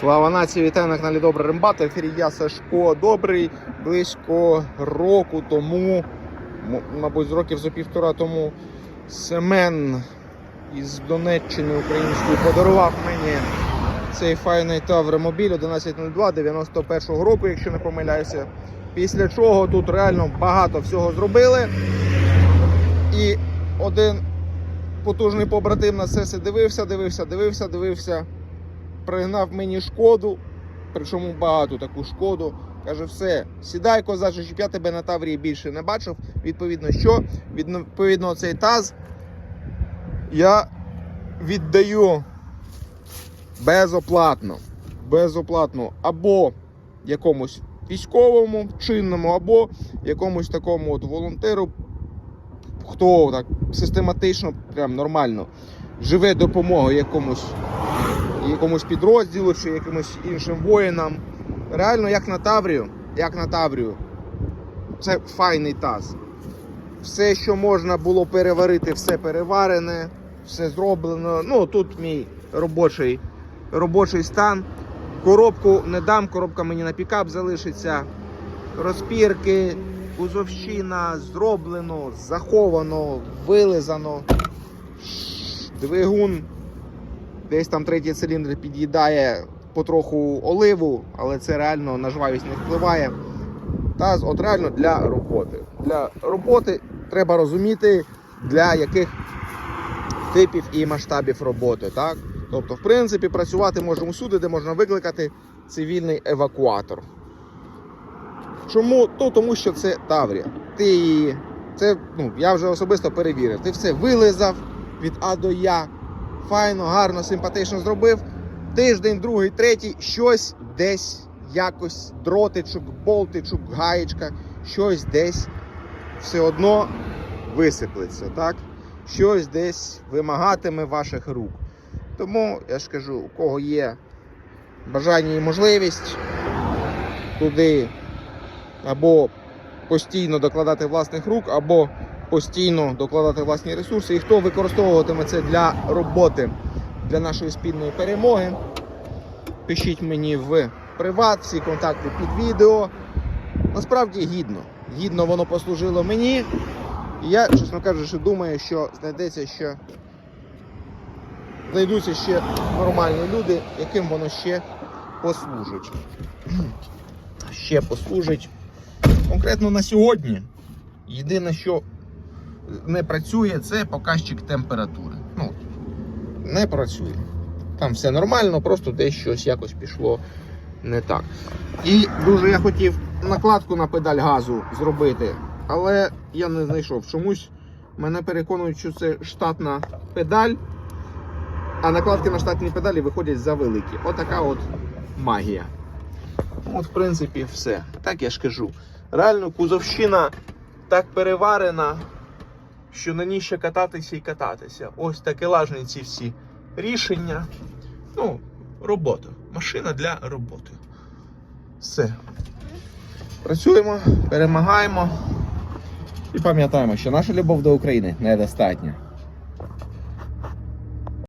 Слава нації, вітаю на каналі Добра Рембата. В ефірі я Сашко Добрий. Близько року тому, мабуть, з років за півтора тому, Семен із Донеччини української подарував мені цей файний Тавромобіль 1102 91-го року, якщо не помиляюся. Після чого тут реально багато всього зробили. І один потужний побратим на це все дивився, дивився, дивився, дивився пригнав мені шкоду, причому багато таку шкоду. Каже, все, сідай, козаче, щоб я тебе на Таврії більше не бачив. Відповідно, що? Відповідно, цей таз я віддаю безоплатно. Безоплатно або якомусь військовому чинному, або якомусь такому от волонтеру, хто так систематично, прям нормально живе допомогою якомусь якомусь підрозділу чи якимось іншим воїнам. Реально, як на Таврію, як на Таврію. Це файний таз. Все, що можна було переварити, все переварене, все зроблено. Ну, тут мій робочий, робочий стан. Коробку не дам, коробка мені на пікап залишиться. Розпірки, кузовщина, зроблено, заховано, вилизано. Двигун Десь там третій циліндр під'їдає потроху оливу, але це реально на жвавість не впливає. Та от реально для роботи. Для роботи треба розуміти, для яких типів і масштабів роботи. Так? Тобто, в принципі, працювати можемо всюди, де можна викликати цивільний евакуатор. Чому? То, тому що це Таврія. Ти це, ну, я вже особисто перевірив. Ти все вилизав від А до Я файно, гарно, симпатично зробив. Тиждень, другий, третій, щось десь, якось дротичок, болтичок, гаєчка, щось десь все одно висиплеться, так? Щось десь вимагатиме ваших рук. Тому я ж кажу, у кого є бажання і можливість туди або постійно докладати власних рук, або постійно докладати власні ресурси. І хто використовуватиме це для роботи, для нашої спільної перемоги, пишіть мені в приват, всі контакти під відео. Насправді гідно. Гідно воно послужило мені. І я, чесно кажучи, думаю, що знайдеться ще. Знайдуться ще нормальні люди, яким воно ще послужить. Ще послужить. Конкретно на сьогодні. Єдине, що не працює, це показчик температури. Ну, не працює. Там все нормально, просто десь щось якось пішло не так. І дуже я хотів накладку на педаль газу зробити, але я не знайшов. Чомусь мене переконують, що це штатна педаль, а накладки на штатні педалі виходять за великі. Отака от магія. От, в принципі, все. Так я ж кажу. Реально, кузовщина так переварена, що на ній ще кататися і кататися. Ось такі лажні ці всі рішення. Ну, робота. Машина для роботи. Все. Працюємо, перемагаємо і пам'ятаємо, що наша любов до України недостатня.